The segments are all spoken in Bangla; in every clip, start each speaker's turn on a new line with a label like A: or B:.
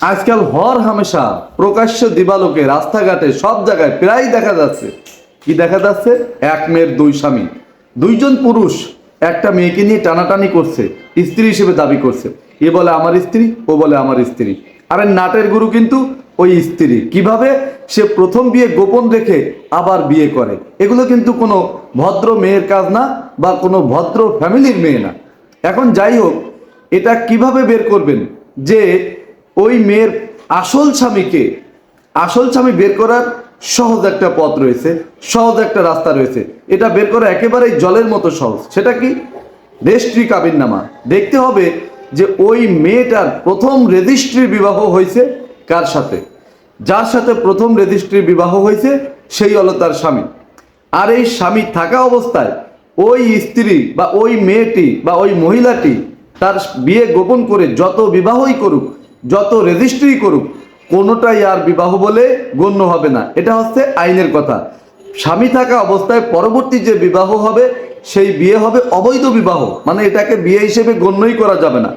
A: আজকাল হর হামেশা প্রকাশ্য দিবালোকে রাস্তাঘাটে সব জায়গায় প্রায় দেখা যাচ্ছে। কি দেখা যাচ্ছে? এক মেয়ের দুই স্বামী। দুইজন পুরুষ একটা মেয়েকে নিয়ে টানাটানি করছে, স্ত্রী হিসেবে দাবি করছে। এ বলে আমার স্ত্রী, ও বলে আমার স্ত্রী। আরে নাটের গুরু কিন্তু ওই স্ত্রী। কীভাবে? সে প্রথম বিয়ে গোপন রেখে আবার বিয়ে করে। এগুলো কিন্তু কোনো ভদ্র মেয়ের কাজ না বা কোনো ভদ্র ফ্যামিলির মেয়ে না। এখন যাই হোক, এটা কীভাবে বের করবেন? যে ওই মেয়ের আসল স্বামীকে, আসল স্বামী বের করার সহজ একটা পথ রয়েছে, সহজ একটা রাস্তা রয়েছে। এটা বের করা একেবারেই জলের মতো সহজ। সেটা কি? রেজিস্ট্রি কাবিননামা। দেখতে হবে যে ওই মেয়েটার প্রথম রেজিস্ট্রি বিবাহ হয়েছে কার সাথে? যার সাথে প্রথম রেজিস্ট্রি বিবাহ হয়েছে সেই হলো তার স্বামী। আর এই স্বামী থাকা অবস্থায় ওই স্ত্রী বা ওই মেয়েটি বা ওই মহিলাটি তার বিয়ে গোপন করে যত বিবাহই করুক যত রেজিস্ট্রি করুক, কোনোটাই আর বিবাহ বলে গণ্য হবে না। এটা হচ্ছে আইনের কথা। স্বামী থাকা অবস্থায় পরবর্তী যে বিবাহ হবে, সেই বিয়ে হবে অবৈধ বিবাহ। মানে এটাকে বিয়ে হিসেবে গণ্যই করা যাবে না।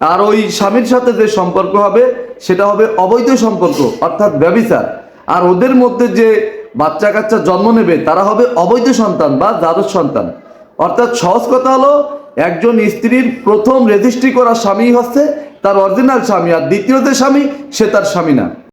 A: আর ওই স্বামীর সাথে যে সম্পর্ক হবে, সেটা হবে অবৈধ সম্পর্ক, অর্থাৎ ব্যবিচার। আর ওদের মধ্যে যে বাচ্চা কাচ্চা জন্ম নেবে, তারা হবে অবৈধ সন্তান বা দ্বাদশ সন্তান। অর্থাৎ সহজ কথা হলো, একজন স্ত্রীর প্রথম রেজিস্ট্রি করা স্বামী হচ্ছে তার অরিজিনাল স্বামী আর দ্বিতীয় যে স্বামী সে তার স্বামী না।